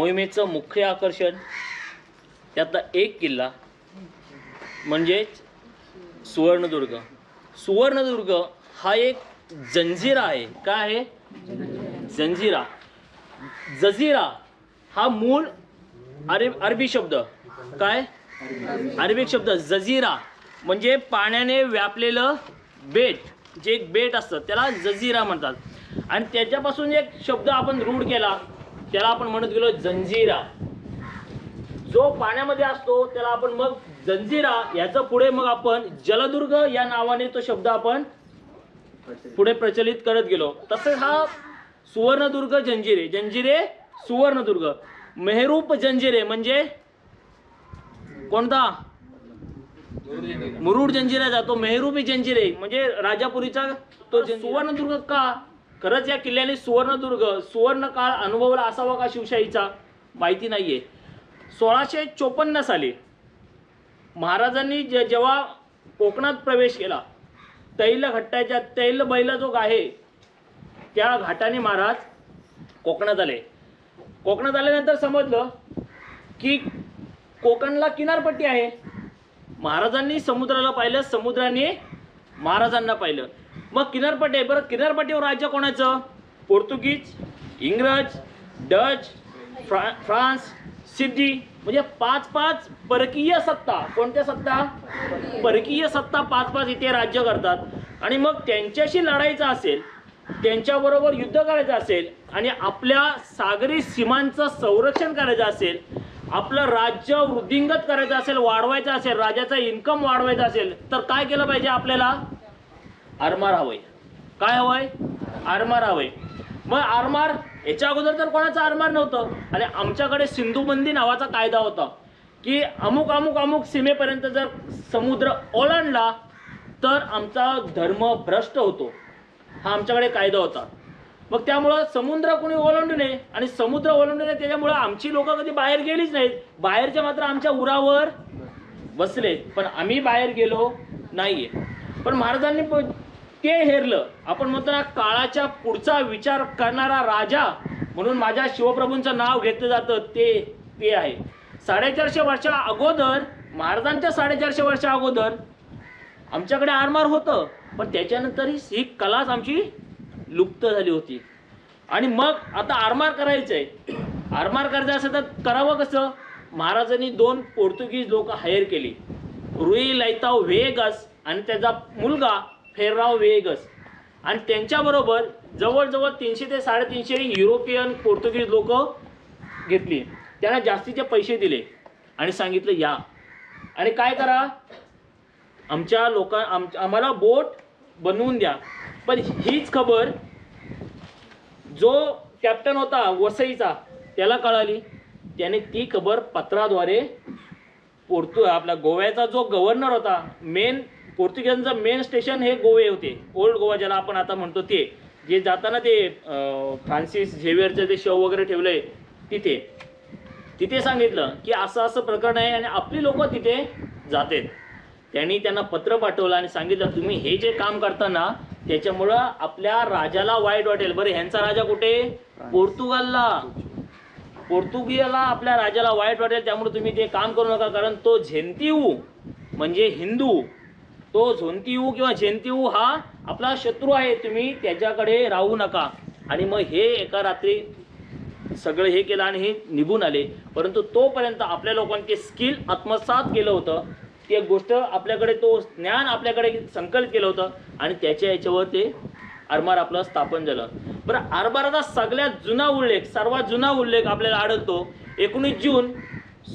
मोहिमेचं मुख्य आकर्षण त्यातला एक किल्ला म्हणजेच सुवर्णदुर्ग. सुवर्णदुर्ग हा एक जंजिरा आहे. काय आहे? जंजिरा. जझिरा हा मूळ अरेब अरबी शब्द. काय? अरबी शब्द. जझिरा म्हणजे पाण्याने व्यापलेलं बेट. जे एक बेट असतं त्याला जझिरा म्हणतात. आणि त्याच्यापासून एक शब्द आपण रूढ केला. त्याला आपण म्हणत गेलो जंजिरा. जो पाण्यामध्ये असतो त्याला आपण मग जंजिरा याचं पुढे मग आपण जलदुर्ग या नावाने तो शब्द आपण पुढे प्रचलित करत गेलो. तसेच हा सुवर्णदुर्ग जंजिरे जंजिरे सुवर्णदुर्ग. मेहरूप जंजिरे म्हणजे कोणता? मुरुड जंजिरा जातो मेहरूपी जंजिरे. म्हणजे राजापुरीचा तो सुवर्णदुर्ग का? खरंच या किल्ल्याने सुवर्णदुर्ग सुवर्णकाळ अनुभवला असावा का शिवशाहीचा? माहिती नाही आहे सोळाशे चोपन्न साली महाराजांनी जे जेव्हा कोकणात प्रवेश केला तैल घट्टाच्या तैल बैल जो आहे त्या घाटाने महाराज कोकणात आले. कोकणात आल्यानंतर समजलं की कोकणला किनारपट्टी आहे. महाराजांनी समुद्राला पाहिलं समुद्राने महाराजांना पाहिलं. मग किनारपट्टी आहे. बरं किनारपट्टीवर राज्य कोणाचं? पोर्तुगीज इंग्रज डच फ्रा फ्रान्स सिद्धी. म्हणजे पाच पाच परकीय सत्ता. कोणत्या सत्ता? परकीय सत्ता पाच पाच इथे राज्य करतात. आणि मग त्यांच्याशी लढायचं असेल त्यांच्याबरोबर युद्ध करायचं असेल आणि आपल्या सागरी सीमांचं संरक्षण करायचं असेल आपलं राज्य वृद्धिंगत करायचं असेल वाढवायचं असेल राजाचा इन्कम वाढवायचा असेल तर काय केलं पाहिजे आपल्याला? आरमार हवंय. काय हवंय? आरमार हवंय. मग आरमार याच्या अगोदर तर कोणाचं आरमार नव्हतं. आणि आमच्याकडे सिंधुबंदी नावाचा कायदा होता की अमुक अमुक अमुक सीमेपर्यंत जर समुद्र ओलांडला तर आमचा धर्म भ्रष्ट होतो. हा आमच्याकडे कायदा होता. मग त्यामुळं समुद्र कोणी ओलांडू नये आणि समुद्र ओलांडू नये त्याच्यामुळं आमची लोक कधी बाहेर गेलीच नाहीत. बाहेरच्या मात्र आमच्या उरावर बसले पण आम्ही बाहेर गेलो नाहीये. पण महाराजांनी प- ते हेरलं. आपण म्हणतो ना काळाच्या पुढचा विचार करणारा राजा म्हणून माझ्या शिवप्रभूंचं नाव घेतलं जातं ते ते आहे. साडेचारशे वर्षा अगोदर महाराजांच्या साडेचारशे वर्षा अगोदर आमच्याकडे आरमार होतं पण त्याच्यानंतरही ही कलाच आमची लुप्त झाली होती. आणि मग आता आरमार करायचं आहे आरमार करायचं असेल तर करावं कसं? महाराजांनी दोन पोर्तुगीज लोक हायर केली. रुई लैताव व्हेगस आणि त्याचा मुलगा फेरराव वेगस. आणि त्यांच्याबरोबर जवळजवळ तीनशे ते साडेतीनशे युरोपियन पोर्तुगीज लोक घेतली. त्यांना जास्तीचे पैसे दिले. आणि सांगितलं या. आणि काय करा? आमच्या लोकां आम आम्हाला बोट बनवून द्या. पण हीच खबर जो कॅप्टन होता वसईचा त्याला कळाली. त्याने ती खबर पत्राद्वारे पोर्तु आपला गोव्याचा जो गव्हर्नर होता मेन पोर्तुगीजांचं मेन स्टेशन हे गोवे होते. ओल्ड गोवा ज्याला आपण आता म्हणतो ते. जे जाताना ते फ्रान्सिस झेवियरचं ते शव वगैरे ठेवलंय तिथे. तिथे सांगितलं की असं असं प्रकरण आहे आणि आपली लोक तिथे जातात. त्यांनी त्यांना पत्र पाठवलं आणि सांगितलं तुम्ही हे जे काम करताना त्याच्यामुळं आपल्या राजाला वाईट वाटेल. बरं ह्यांचा राजा कुठे? पोर्तुगालला. पोर्तुगीला आपल्या राजाला वाईट वाटेल त्यामुळे तुम्ही ते काम करू नका कारण तो झेंतिऊ म्हणजे हिंदू. तो झोंतीऊ किंवा झेंतीऊ हा आपला शत्रू आहे तुम्ही त्याच्याकडे राहू नका. आणि मग हे एका रात्री सगळं हे केलं आणि हे निघून आले. परंतु तोपर्यंत आपल्या लोकांनी ते स्किल आत्मसात केलं होतं. ती एक गोष्ट आपल्याकडे तो ज्ञान आपल्याकडे संकलित केलं होतं. आणि त्याच्या याच्यावर ते आरमार आपलं स्थापन झालं. बरं आरमाराचा सगळ्यात जुना उल्लेख सर्वात जुना उल्लेख आपल्याला आढळतो. एकोणीस जून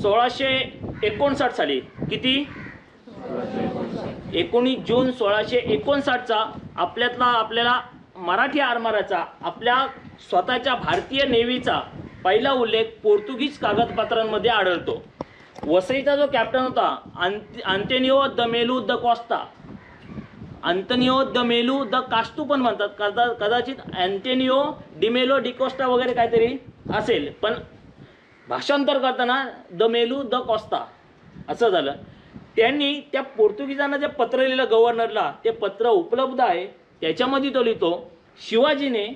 सोळाशे एकोणसाठ साली. किती? एकोणीस जून सोळाशे एकोणसाठचा आपल्यातला आपल्याला मराठी आरमाराचा आपल्या स्वतःच्या भारतीय नेव्हीचा पहिला उल्लेख पोर्तुगीज कागदपत्रांमध्ये आढळतो. वसईचा जो कॅप्टन होता अंत Antonio de Melo da Costa. Antonio de Melo da Costa पण म्हणतात. कदा कदाचित अँटेनिओ डिमेलो डिकोस्टा वगैरे काहीतरी असेल. पण भाषांतर करताना द मेलू द कॉस्ता असं झालं. त्यांनी त्या पोर्तुगीजांना जे पत्र लिहिलं गव्हर्नरला ते पत्र उपलब्ध आहे. त्याच्यामध्ये तो लिहितो शिवाजीने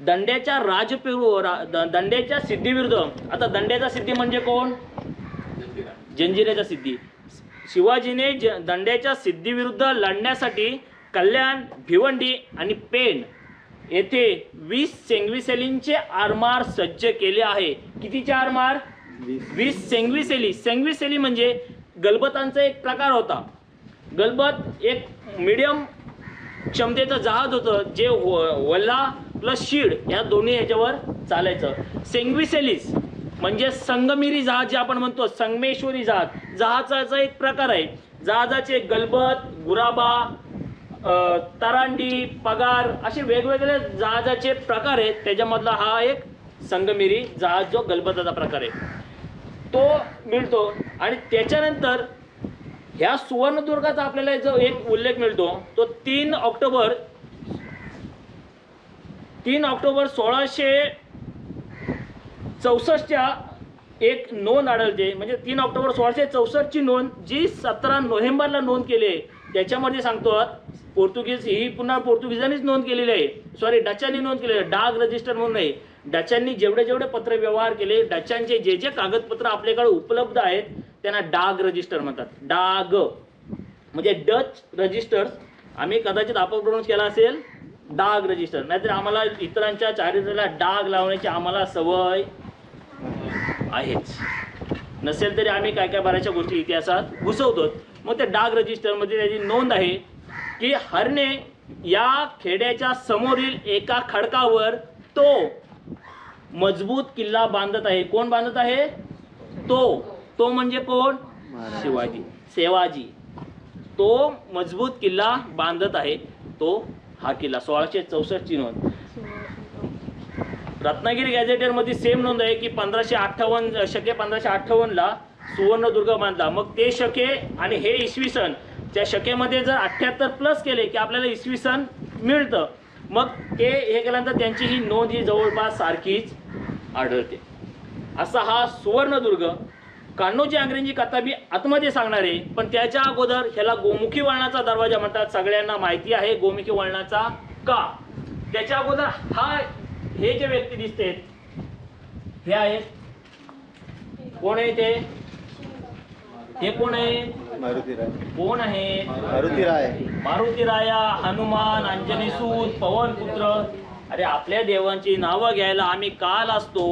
दंड्याच्या राजपेरू रा- दंड्याच्या सिद्धीविरुद्ध आता दंड्याचा सिद्धी म्हणजे कोण? जंजिऱ्याच्या सिद्धी. शिवाजीने ज दंड्याच्या सिद्धीविरुद्ध लढण्यासाठी कल्याण भिवंडी आणि पेण येथे वीस सेंग्विसेलींचे आरमार सज्ज केले आहे. कितीचे आरमार? वीस सेंग्विसेली. सेंग्विसेली म्हणजे गलबतांचा एक प्रकार होता. गलबत एक मिडियम क्षमतेचं जहाज होतं जे व- वल्ला प्लस शीड या दोन्ही ह्याच्यावर चालायचं. सेंग्विसेलिस म्हणजे संगमिरी जहाज जे आपण म्हणतो संगमेश्वरी जहाज. जहाजाचा एक प्रकार आहे. जहाजाचे गलबत गुराबा तरांडी पगार असे वेगवेगळे जहाजाचे प्रकार आहेत. त्याच्यामधला हा एक संगमिरी जहाज जो गलबताचा प्रकार आहे. तो मिळतो. आणि त्याच्यानंतर ह्या सुवर्णदुर्गाचा आपल्याला जो एक उल्लेख मिळतो तो तीन ऑक्टोबर तीन ऑक्टोबर सोळाशे चौसष्टच्या एक नोंद आढळते. म्हणजे तीन ऑक्टोबर सोळाशे चौसष्टची नोंद जी सतरा नोव्हेंबरला नोंद केली आहे. त्याच्यामध्ये सांगतो पोर्तुगीज ही पुन्हा पोर्तुगीजांनीच नोंद केलेली आहे. सॉरी डचांनी नोंद केलेली आहे. डाग रजिस्टर म्हणून नाही डचांनी जेवढे जेवढे पत्र व्यवहार केले डचांचे जे जे कागदपत्र आपल्याकडे उपलब्ध आहेत त्यांना डाग रजिस्टर म्हणतात. डाग. म्हणजे डच रजिस्टर्स आम्ही कदाचित अपप्रोनौन्स केला असेल डाग रजिस्टर नाहीतर आम्हाला इतरांच्या चारित्र्याला डाग लावण्याची आम्हाला सवय आहेच. नसेल तरी आम्ही काय काय बऱ्याचशा गोष्टी इतिहासात घुसवतो मग त्या डाग रजिस्टरमध्ये त्याची नोंद आहे की हरणे या खेड्याच्या समोरील एका खडकावर तो मजबूत किल्ला बांधत आहे. कोण बांधत आहे? तो. तो म्हणजे कोण? शिवाजी. सेवाजी. तो मजबूत किल्ला बांधत आहे. तो हा किल्ला. सोळाशे चौसष्टची नोंद. रत्नागिरी गॅझेटेरमध्ये सेम नोंद आहे की पंधराशे अठ्ठावन्न शके पंधराशे अठ्ठावन्नला सुवर्णदुर्ग बांधला. मग ते शके आणि हे इसवी सन. त्या शकेमध्ये जर अठ्ठ्याहत्तर प्लस केले की आपल्याला इसवी सन मिळतं. मग ते हे केल्यानंतर त्यांची ही नोंद ही जवळपास सारखीच आढळते. असा हा सुवर्णदुर्ग कान्होजी आंग्रेंची कथा मी आतमध्ये सांगणार आहे पण त्याच्या अगोदर ह्याला गोमुखी वळणाचा दरवाजा म्हणतात. सगळ्यांना माहिती आहे गोमुखी वळणाचा का? त्याच्या अगोदर हा हे जे व्यक्ती दिसते हे आहेत कोण आहे ते? हे कोण आहे? मारुती राय. कोण आहे? मारुती राय. मारुती राया हनुमान अंजनी सूत पवन पुत्र अरे आपल्या देवांची नावं घ्यायला आम्ही काल असतो.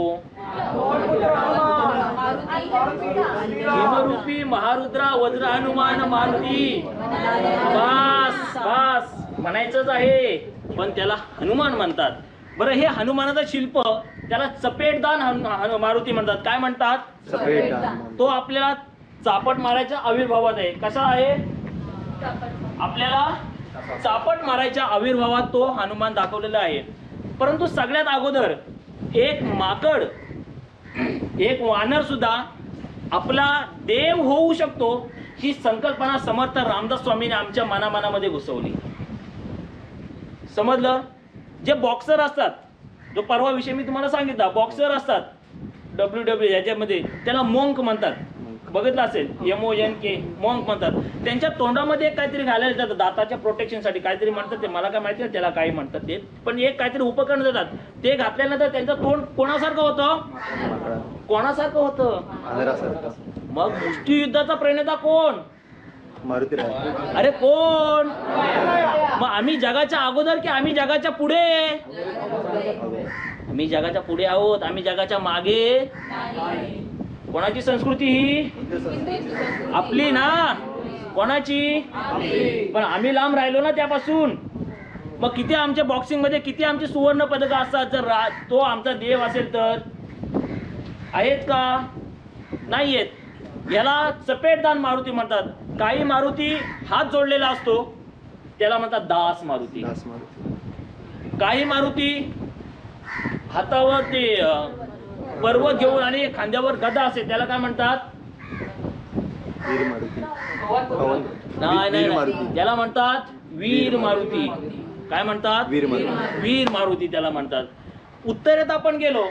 भीमरूपी महारुद्रा वज्र हनुमान मारुती. बास बास म्हणायचंच आहे. पण त्याला हनुमान म्हणतात. बरं हे हनुमानाचं शिल्प त्याला चपेटदान मारुती म्हणतात. काय म्हणतात? सफेद तो आपल्याला चापट मारायच्या आविर्भावात आहे. कसा आहे? आपल्याला चापट मारायच्या आविर्भावात तो हनुमान दाखवलेला आहे. परंतु सगळ्यात अगोदर एक माकड एक वानर सुद्धा आपला देव होऊ शकतो ही संकल्पना समर्थ रामदास स्वामीने आमच्या मनामनामध्ये घुसवली. समजलं? जे बॉक्सर असतात जो परवा विषय मी तुम्हाला सांगितला बॉक्सर असतात डब्ल्यू डब्ल्यू याच्यामध्ये त्याला मोंक म्हणतात. बघितलं असेल M O N K monk म्हणतात. त्यांच्या तोंडामध्ये एक काहीतरी घालायला जातं दाताच्या प्रोटेक्शनसाठी काहीतरी म्हणतात ते मला काय माहिती नाही त्याला काय म्हणतात ते. पण एक काहीतरी उपकरण देतात. ते घातल्यानंतर त्यांचं तोंड कोणासारखं होतं? कोणासारखं होतं? मग मुष्टियुद्धाचा प्रणेता कोण? अरे कोण? मग आम्ही जगाच्या अगोदर की आम्ही जगाच्या पुढे? आम्ही जगाच्या पुढे आहोत आम्ही जगाच्या मागे. कोणाची संस्कृती ही? आपली ना? कोणाची? पण आम्ही लांब राहिलो ना त्यापासून. मग किती आमच्या बॉक्सिंगमध्ये किती आमचे सुवर्ण पदक असतात? जर रा तो आमचा देव असेल तर? आहेत का? नाही आहेत याला चपेटदान मारुती म्हणतात. काही मारुती हात जोडलेला असतो. त्याला म्हणतात दास मारुती. दास मारुती. काही मारुती हातावर ते अं, पर्वत घेऊन आणि खांद्यावर गदा असेल त्याला काय म्हणतात? वीर मारुती. पवन नाही नाही. त्याला म्हणतात वीर मारुती. काय म्हणतात? वीर मारुती. वीर मारुती त्याला म्हणतात. उत्तरेत आपण गेलो.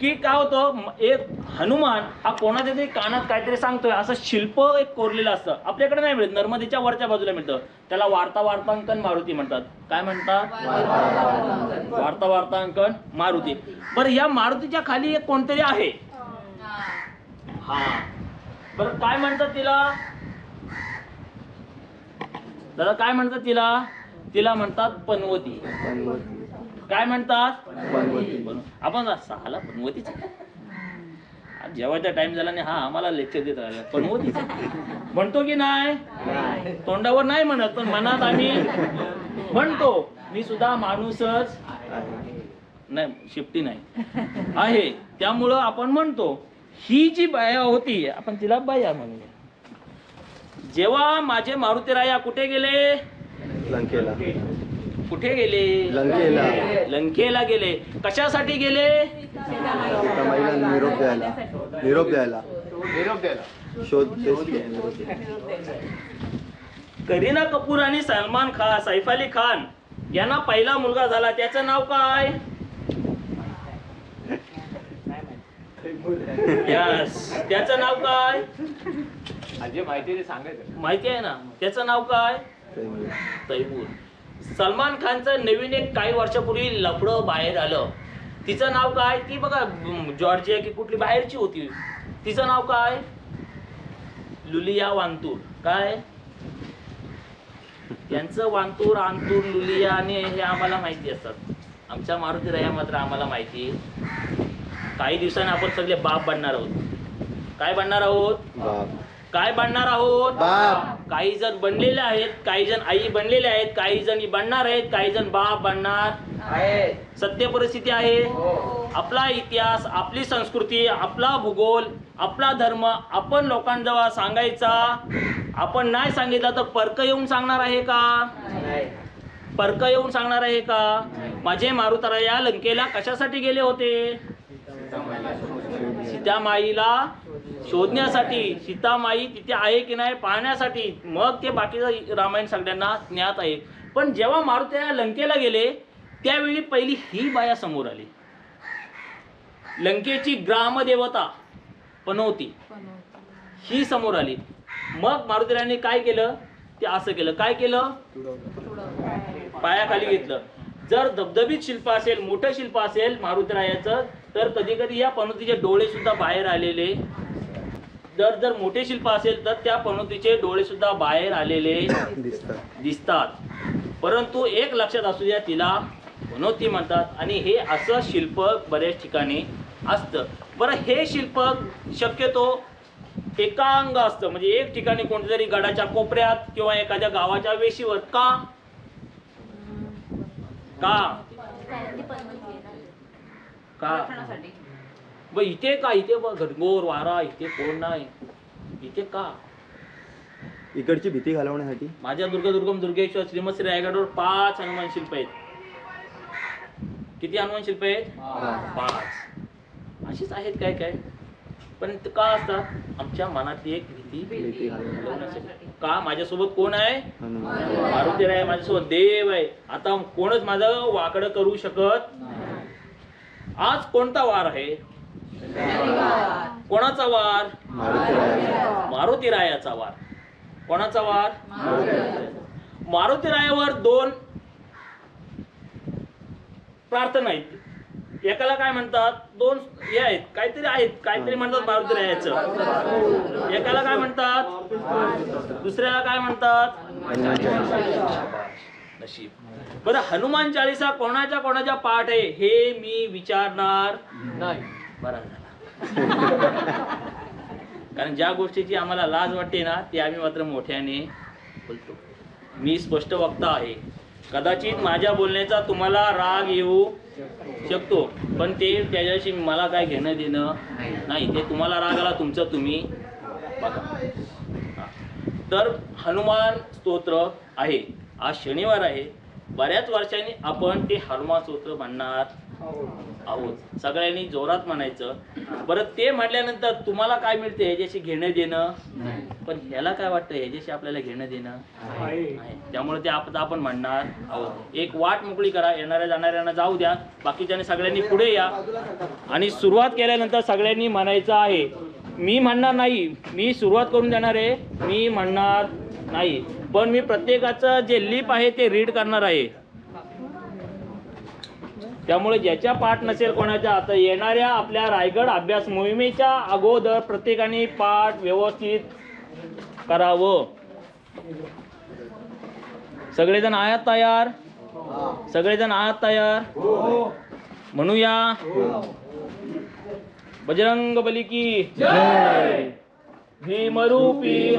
की काय होतं? एक हनुमान हा कोणाच्या तरी कानात काहीतरी सांगतोय. असं शिल्प एक कोरलेलं असतं. आपल्याकडे नाही मिळत. नर्मदेच्या वरच्या बाजूला मिळतं. त्याला वार्ता वार्तांकन मारुती म्हणतात. काय म्हणतात? वार्ता वार्तांकन मारुती. बरं या मारुतीच्या खाली एक कोणतरी आहे? हा. बरं काय म्हणतात तिला? दादा काय म्हणतात तिला? तिला म्हणतात पनवती. पनवती. काय म्हणतात? आपण सहाला पनवतीच जेवायचा टाइम झाला नाही हा आम्हाला लेक्चर देत राहिला. पनवतीच म्हणतो की नाही? तोंडावर नाही म्हणत पण मनात आम्ही म्हणतो. मी सुद्धा माणूसच नाही शिफ्टी नाही. आहे. त्यामुळं आपण म्हणतो ही जी बाया होती आपण तिला बाया म्हणूया. जेव्हा माझे मारुतीराया कुठे गेले? लंकेला. कुठे गेले? लंकेला. लंकेला गेले. कशासाठी गेले? एका महिला निरोप द्यायला. निरोप द्यायला. शोध करीना कपूर आणि सलमान खान सैफ अली खान यांना पहिला मुलगा झाला. त्याचं नाव काय? यस त्याचं नाव काय? माहिती आहे ना? त्याचं नाव काय? तैमूर. सलमान खानचं नवीन एक काही वर्षापूर्वी लफडं बाहेर आलं. तिचं नाव काय? ती बघा जॉर्जिया की कुठली बाहेरची होती. तिचं नाव काय? लुलिया वांतूर. काय? यांचं वांतूर आंतूर लुलिया आणि हे आम्हाला माहिती असतात. आमच्या मारुती रया मात्र आम्हाला माहिती. काही दिवसांनी आपण सगळे बाप बनणार आहोत. काय बनणार आहोत? बाप. काय बनणार आहोत? बाप. काही जण बनलेले आहेत काही जण आई बनलेले आहेत काही जण बनणार आहेत काही जण बाप बनणार. सत्य परिस्थिती आहे. आपला इतिहास आपली संस्कृती आपला भूगोल आपला धर्म आपण लोकांजवळ सांगायचा. आपण नाही सांगितलं तर परक येऊन सांगणार आहे का? परक येऊन सांगणार आहे का? माझे मारुतारा या लंकेला कशासाठी गेले होते? सीतामाईला शोधण्यासाठी सीतामाई तिथे आहे की नाही पाहण्यासाठी मग ते बाकीचं रामायण सगळ्यांना ज्ञात आहे. पण जेव्हा मारुत्या लंकेला गेले त्यावेळी पहिली ही बाया समोर आली. लंकेची ग्रामदेवता पनवती ही समोर आली. मग मारुतीराने काय केलं? ते असं केलं. काय केलं? पायाखाली घेतलं. जर धबधबीत शिल्प असेल मोठं शिल्प असेल मारुतीरायाचं तर कधी कधी या पनवतीचे डोळे सुद्धा बाहेर आलेले जर जर मोठे शिल्प असेल तर त्या पनोतीचे डोळे सुद्धा बाहेर आलेले दिसतात. दिसतात. परंतु एक लक्षात असू द्या तिला पनोती म्हणतात आणि हे असं शिल्प बऱ्याच ठिकाणी असतं. बरं हे शिल्प शक्यतो एकांग असतं. म्हणजे एक ठिकाणी कोणत्या तरी गडाच्या कोपऱ्यात किंवा एखाद्या गावाच्या वेशीवर का? का? ब इथे का? इथे बघ घनघोर वारा इथे कोण नाही. इथे का? इकडची भीती घालवण्यासाठी. माझ्या दुर्ग दुर्गम दुर्गेश्वर श्रीमश्री रायगडवर पाच हनुमान शिल्प आहेत. किती हनुमान शिल्प आहेत? पाच. अशीच आहेत काय काय? पण ते का असतात? आमच्या मनातली एक भीती. का? माझ्यासोबत कोण आहे? मारुती आहे माझ्यासोबत देव आहे. आता कोणच माझं वाकडं करू शकत आज कोणता वार आहे? कोणाचा वार? मारुती रायाचा. वार. कोणाचा वार. मारुती रायावर दोन प्रार्थना आहेत. एकाला काय म्हणतात? दोन हे आहेत. काहीतरी आहेत. काहीतरी म्हणतात मारुती रायाचं. एकाला काय म्हणतात? दुसऱ्याला काय म्हणतात. नशीब. बरं हनुमान चालीसा कोणाच्या कोणाच्या पाठ आहे? हे मी विचारणार नाही. बरा झाला. कारण ज्या गोष्टीची आम्हाला लाज वाटते ना ती आम्ही मात्र मोठ्याने बोलतो. मी स्पष्ट वक्ता आहे. कदाचित माझ्या बोलण्याचा तुम्हाला राग येऊ शकतो पण ते त्याच्याशी मला काय घेणं देणं नाही. ते तुम्हाला राग आला तुमचं तुम्ही बघा. तर हनुमान स्तोत्र आहे. आज शनिवार आहे. बऱ्याच वर्षांनी आपण ते हनुमान स्तोत्र म्हणणार आहोत. सगळ्यांनी जोरात म्हणायचं. परत ते म्हटल्यानंतर तुम्हाला काय मिळते ह्याच्याशी घेणं देणं? पण ह्याला काय वाटतं? ह्याच्याशी आपल्याला घेणं देणं. त्यामुळे ते आप- आपण म्हणणार आहोत. एक वाट मोकळी करा. येणाऱ्या जाणाऱ्यांना जाऊ द्या. बाकीच्याने सगळ्यांनी पुढे या. आणि सुरुवात केल्यानंतर सगळ्यांनी म्हणायचं आहे मी म्हणणार नाही. मी सुरुवात करून देणार आहे. मी म्हणणार नाही. पण मी प्रत्येकाचं जे लिप आहे ते रीड करणार आहे. त्यामुळे ज्याच्या पाठ नसेल कोणाच्या आता येणाऱ्या आपल्या रायगड अभ्यास मोहिमेच्या अगोदर प्रत्येकाने पाठ व्यवस्थित करावं. सगळेजण आहात तयार? सगळेजण आहात तयार? म्हणूया. बजरंग बली की जय. भीमरूपी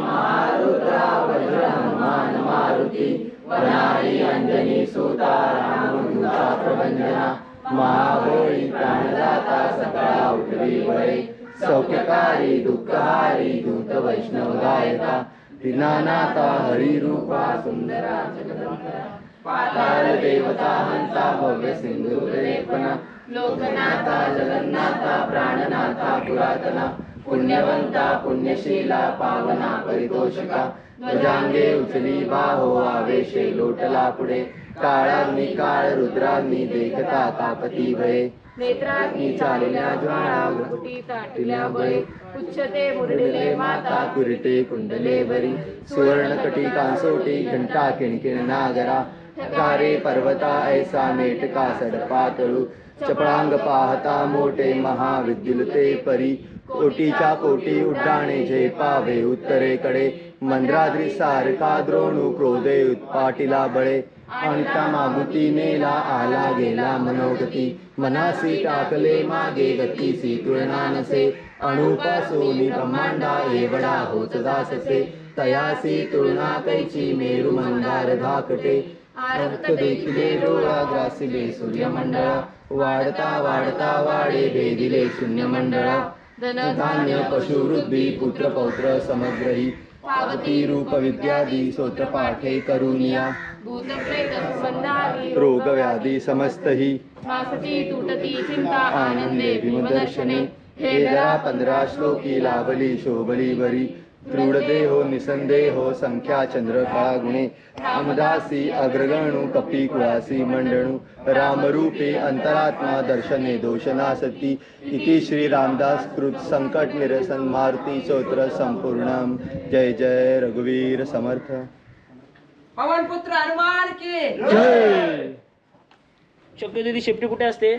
महाबळी प्राणदाता सकाळा उठवी बळे सौख्यकारी दुःखहारी दूत वैष्णव गायका. दीनानाथा हरिरूपा सुंदरा पाताळ देवता हंता भव्य सिंधू लेपना लोकनाथा जगन्नाथा प्राणनाथा पुरातना. पुण्यवंता पुण्यशीला पावना परितोषका. ध्वजांगे उचली बाहो आवेशे लोटला पुढे. काळांनी काळ रुद्रांनी देखता तापती भये. नेत्रांनी चालल्या ज्वाळा मुकुटी ताटल्या बळे. उच्चते मुरडिले माता कुरिटे कुंडले बरी. सुवर्ण कटी कांसोटी घंटा किणकिण नागरा. कारे पर्वता ऐसा नेटका सडपा तळू. चपळांग पाहता मोठे महाविद्युलते परी. कोटीच्या कोटी उड्डाणे झेपावे उत्तरेकडे. मंद्राद्री सारखा द्रोणू क्रोधे उत्पाटीला बळे अणिता मागुती नेला आला गेला मनोगती मनासी टाकले मागे गतीसी तुलना नसे अणुपासोनी ब्रह्मांडा एवढा होत दाससे तयासी तुळना कैची मेरु मंदार धाकटे रक्त देखिले डोळा ग्रासिले सूर्यमंडळा वाढता वाढता वाडे भेदिले शून्य मंडळा धान्य पशुवृद्धी पुत्र पौत्र समग्रही पावती रूप विद्यादी सोत्र पाठे करुनिया भूत प्रेत संबंधानी रोग व्याधी समस्तही। नासती तुटती चिंता आनंदे विमदर्शने। हे जरा पंधरा श्लोकी लाभली शोभली बरी दृढदेहो निसंदेहो संख्या चंद्र काळा गुणे। रामदासी अग्रगणू कपी कुळासी मंडणू। रामरूपे अंतरात्मा दर्शने दोषना सती इति श्री रामदास कृत संकट निरसन मारुती स्तोत्र संपूर्णम। जय जय रघुवीर समर्थ। पवन पुत्र हनुमान की। जय। शक्यतो ती शेपटी कुठे असते?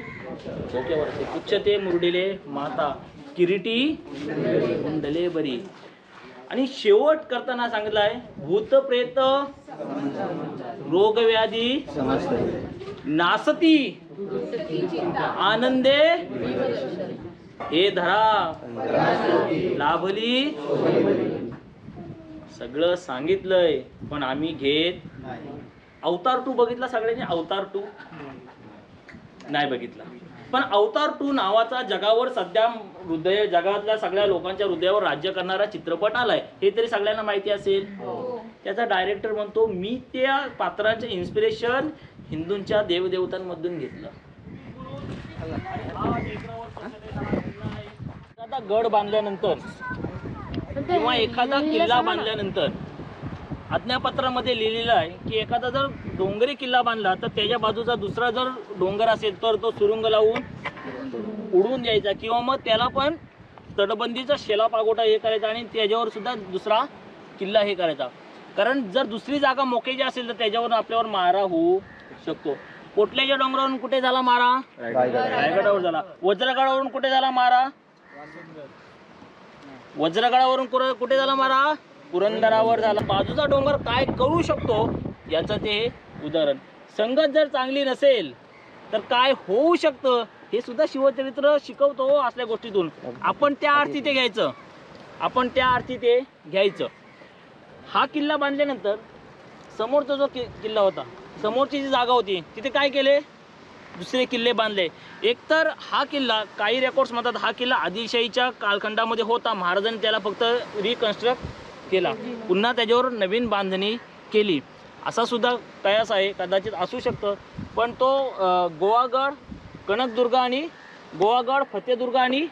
डोक्यावर असते उच्चते मुरडिले माता. किरीटी कुंडले बरी. आणि शेवट करताना सांगितलं आहे भूत प्रेत रोगव्याधी नासती आनंदे हे धरा. लाभली. सगळं सांगितलंय पण आम्ही घेत अवतार टू बघितला सगळ्यांनी? Avatar two. नाही बघितला. पण अवतार टू नावाचा जगावर सध्या हृदय जगातल्या सगळ्या लोकांच्या हृदयावर राज्य करणारा चित्रपट आलाय. हे तरी सगळ्यांना माहिती असेल. त्याचा डायरेक्टर म्हणतो मी त्या पात्रांचे इन्स्पिरेशन हिंदूंच्या देवदेवतांमधून घेतलं. एखादा गड बांधल्यानंतर किंवा एखादा किल्ला बांधल्यानंतर आज्ञापत्रामध्ये लिहिलेलं आहे की एखादा जर डोंगरी किल्ला बांधला तर त्याच्या बाजूचा दुसरा जर डोंगर असेल तर तो सुरुंग लावून उडवून द्यायचा किंवा मग त्याला पण तटबंदीचा शेला पागोटा हे करायचा आणि त्याच्यावर सुद्धा दुसरा किल्ला हे करायचा. कारण जर दुसरी जागा मोकेची असेल तर त्याच्यावर आपल्यावर मारा होऊ शकतो. कोटल्याच्या डोंगरावरून कुठे झाला मारा? रायगडावर झाला. वज्रगडावरून कुठे झाला मारा? वज्रगडावरून कुठे झाला मारा? पुरंदरावर झाला. बाजूचा डोंगर काय करू शकतो? याचं ते उदाहरण. संगत जर चांगली नसेल तर काय होऊ शकतं? हे सुद्धा शिवचरित्र शिकवतो हो असल्या गोष्टीतून. आपण त्या अर्थी ते घ्यायचं. आपण त्या अर्थी ते घ्यायचं. हा किल्ला बांधल्यानंतर समोरचा जो कि किल्ला होता समोरची जी जागा होती तिथे काय केले? दुसरे किल्ले बांधले. एकतर हा किल्ला काही रेकॉर्ड्स म्हणतात हा किल्ला आदिलशाहीच्या कालखंडामध्ये होता. महाराजांनी त्याला फक्त रिकन्स्ट्रक्ट केला. पुन्हा त्याच्यावर नवीन बांधणी केली. असा सुद्धा कयास आहे कदाचित असू शकतं. पण तो गोवागड कनकदुर्ग आणि गोवागड फतेदुर्ग आणि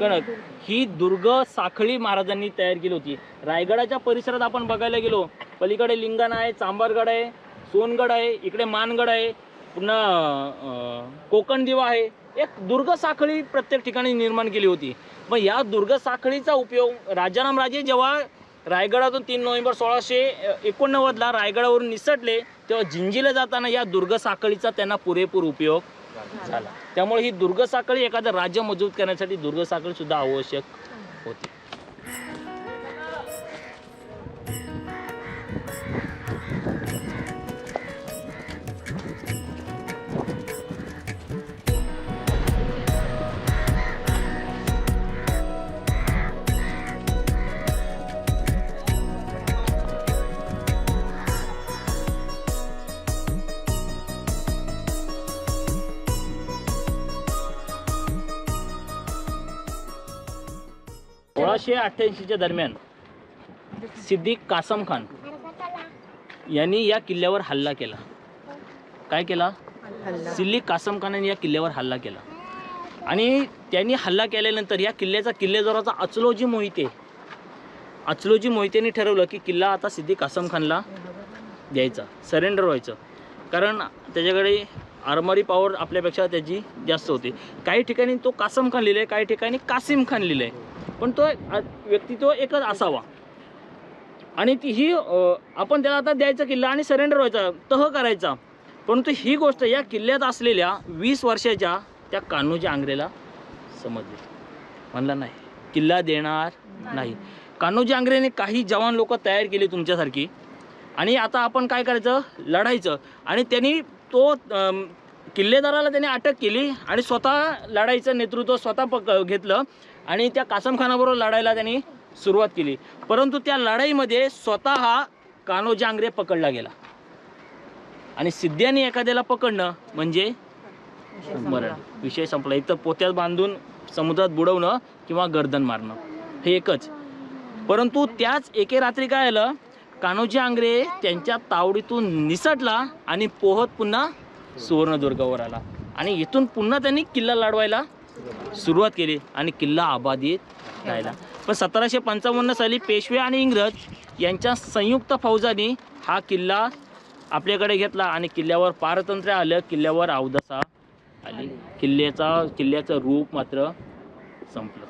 कणक ही दुर्ग साखळी महाराजांनी तयार केली होती. रायगडाच्या परिसरात आपण बघायला गेलो पलीकडे लिंगण आहे चांबारगड आहे सोनगड आहे इकडे मानगड आहे पुन्हा कोकण दिवा आहे. एक दुर्ग साखळी प्रत्येक ठिकाणी निर्माण केली होती. मग या दुर्ग साखळीचा उपयोग राजाराम राजे जेव्हा रायगडातून तीन नोव्हेंबर सोळाशे एकोणनव्वदला रायगडावरून निसटले तेव्हा जिंजीला जाताना या दुर्ग साखळीचा त्यांना पुरेपूर उपयोग झाला. त्यामुळे ही दुर्ग साखळी एखादं राज्य मजबूत करण्यासाठी दुर्ग साखळी सुद्धा आवश्यक होती. सोळाशे अठ्ठ्याऐंशीच्या दरम्यान सिद्दीक कासम खान यांनी या किल्ल्यावर हल्ला केला. काय केला? सिद्दीक कासम खानाने या किल्ल्यावर हल्ला केला. आणि त्यांनी हल्ला केल्यानंतर या किल्ल्याचा किल्लेदाराचा अचलोजी मोहिते अचलोजी मोहितेने ठरवलं की किल्ला आता सिद्दीक कासम खानला द्यायचा सरेंडर व्हायचं. कारण त्याच्याकडे आरमारी पॉवर आपल्यापेक्षा त्याची जास्त होती. काही ठिकाणी तो कासम खान लिहिलं आहे काही ठिकाणी कासिम खान लिहिलं आहे पण तो व्यक्तित्व एकच असावा. आणि ती ही आपण त्याला आता द्यायचा किल्ला आणि सरेंडर व्हायचा तह करायचा. परंतु ही गोष्ट या किल्ल्यात असलेल्या वीस वर्षाच्या त्या कान्होजी आंग्रेला समजली. म्हणला नाही किल्ला देणार नाही. कान्होजी आंग्रेने काही जवान लोक तयार केली तुमच्यासारखी. आणि आता आपण काय करायचं? लढायचं. आणि त्यांनी तो किल्लेदाराला त्याने अटक केली आणि स्वतः लढाईचं नेतृत्व स्वतः पक घेतलं. आणि त्या कासमखानाबरोबर लढायला त्यांनी सुरुवात केली. परंतु त्या लढाईमध्ये स्वतः हा कान्होजी आंग्रे पकडला गेला. आणि सिद्ध्याने एखाद्याला पकडणं म्हणजे मरण. विषय संपला. इथं पोत्यात बांधून समुद्रात बुडवणं किंवा गर्दन मारणं. हे एकच. परंतु त्याच एके रात्री काय आलं? कान्होजी आंग्रे त्यांच्या तावडीतून निसटला आणि पोहत पुन्हा सुवर्णदुर्गावर आला. आणि इथून पुन्हा त्यांनी किल्ला लढवायला सुरुवात केली आणि किल्ला आबादीत राहिला. पण सतराशे पंचावन्न साली पेशवे आणि इंग्रज यांच्या संयुक्त फौजांनी हा किल्ला आपल्याकडे घेतला आणि किल्ल्यावर पारतंत्र्य आलं किल्ल्यावर अवदसा आली. किल्ल्याचा किल्ल्याचं रूप मात्र संपलं.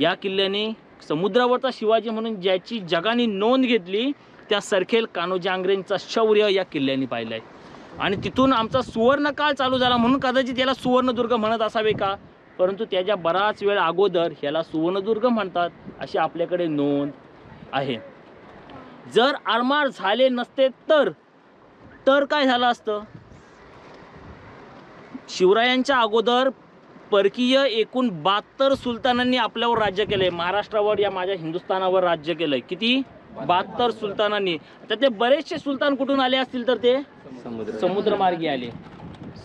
या किल्ल्याने समुद्रावरचा शिवाजी म्हणून ज्याची जगाने नोंद घेतली त्या सरखेल कान्होजी आंग्रेंचा शौर्य या किल्ल्याने पाहिलं आहे आणि तिथून आमचा सुवर्णकाळ चालू झाला म्हणून कदाचित याला सुवर्णदुर्ग म्हणत असावे का? परंतु त्याच्या बराच वेळ अगोदर ह्याला सुवर्णदुर्ग म्हणतात अशी आपल्याकडे नोंद आहे. जर आरमार झाले नसते तर तर काय झालं असतं? शिवरायांच्या अगोदर परकीय एकूण बहात्तर सुलतानांनी आपल्यावर राज्य केलंय. महाराष्ट्रावर या माझ्या हिंदुस्थानावर राज्य केलंय. किती? बहात्तर सुलतानांनी. तर ते बरेचसे सुलतान कुठून आले असतील तर ते? समुद्र. समुद्रमार्गी आले.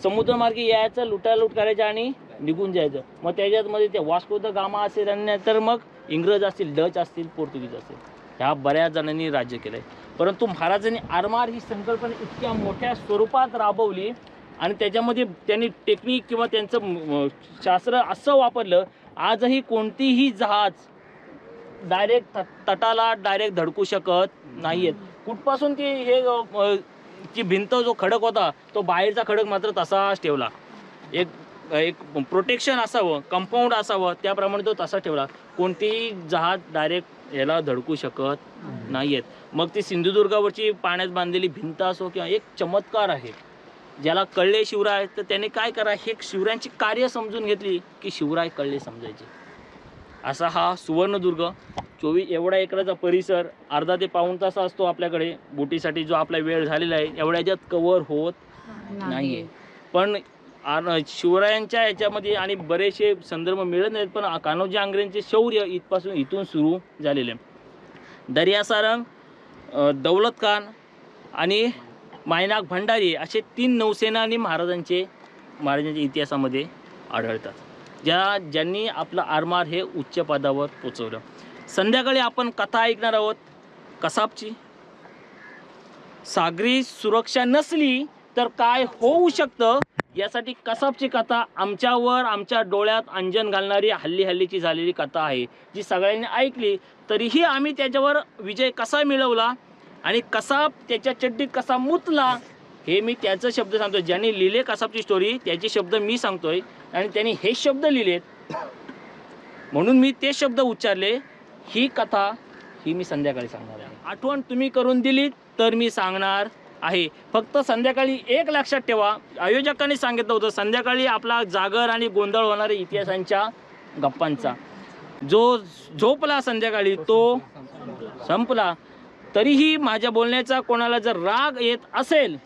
समुद्रमार्गी यायचं लुटालूट करायचं आणि निघून जायचं. मग त्याच्यातमध्ये ते वास्को द गामा असेल आणि तर मग इंग्रज असतील डच असतील पोर्तुगीज असतील. ह्या बऱ्याच जणांनी राज्य केलंय. परंतु महाराजांनी आरमार ही संकल्पना इतक्या मोठ्या स्वरूपात राबवली आणि त्याच्यामध्ये त्यांनी टेक्निक किंवा त्यांचं शास्त्र असं वापरलं आजही कोणतीही जहाज डायरेक्ट तटाला डायरेक्ट धडकू शकत नाही आहेत कुठपासून ती हे अ, भिंत जो खडक होता तो बाहेरचा खडक मात्र तसाच ठेवला. एक एक प्रोटेक्शन असावं कंपाऊंड असावं त्याप्रमाणे तो तसा ठेवला. कोणतीही जहाज डायरेक्ट याला धडकू शकत नाहीयेत. मग ती सिंधुदुर्गावरची पाण्यात बांधलेली भिंत असो किंवा एक चमत्कार आहे ज्याला कळले शिवराय तर त्याने काय करा हे शिवरायांची कार्य समजून घेतली की शिवराय कळले समजायचे. असा हा सुवर्णदुर्ग चोवीस एवढा एकराचा परिसर अर्धा ते पाऊण तास असतो आपल्याकडे बोटीसाठी जो आपला वेळ झालेला आहे एवढ्या ह्याच्यात कव्हर होत नाही. आहे पण शिवरायांच्या याच्यामध्ये आणि बरेचसे संदर्भ मिळत नाहीत पण कान्होजी आंग्रेंचे शौर्य इथपासून इथून सुरू झालेले. दर्या सारंग दौलत खान आणि मायनाक भंडारी असे तीन नौसेनानी महाराजांचे महाराजांच्या इतिहासामध्ये आढळतात. ज्या ज्यांनी आपलं आरमार हे उच्च पदावर पोचवलं. संध्याकाळी आपण कथा ऐकणार आहोत. कसाबची सागरी सुरक्षा नसली तर काय होऊ शकतं? यासाठी कसाबची कथा आमच्यावर आमच्या डोळ्यात अंजन घालणारी हल्ली हल्लीची झालेली कथा आहे जी सगळ्यांनी ऐकली तरीही आम्ही त्याच्यावर विजय कसा मिळवला आणि कसाब त्याच्या चड्डीत कसा मुतला हे मी त्याचं शब्द सांगतोय. ज्यांनी लिहिले कसाबची स्टोरी त्याचे शब्द मी सांगतोय आणि त्यांनी हे शब्द लिहिलेत. म्हणून मी ते शब्द उच्चारले. ही कथा ही मी संध्याकाळी सांगणार आहे. आठवण तुम्ही करून दिली तर मी सांगणार. आहे. फक्त संध्याकाळी एक लक्षात ठेवा. आयोजकांनी सांगितलं होतं संध्याकाळी आपला जागर आणि गोंधळ होणारे इतिहासांच्या गप्पांचा. जो झोपला संध्याकाळी तो संपला. तरीही माझ्या बोलण्याचा कोणाला जर राग येत असेल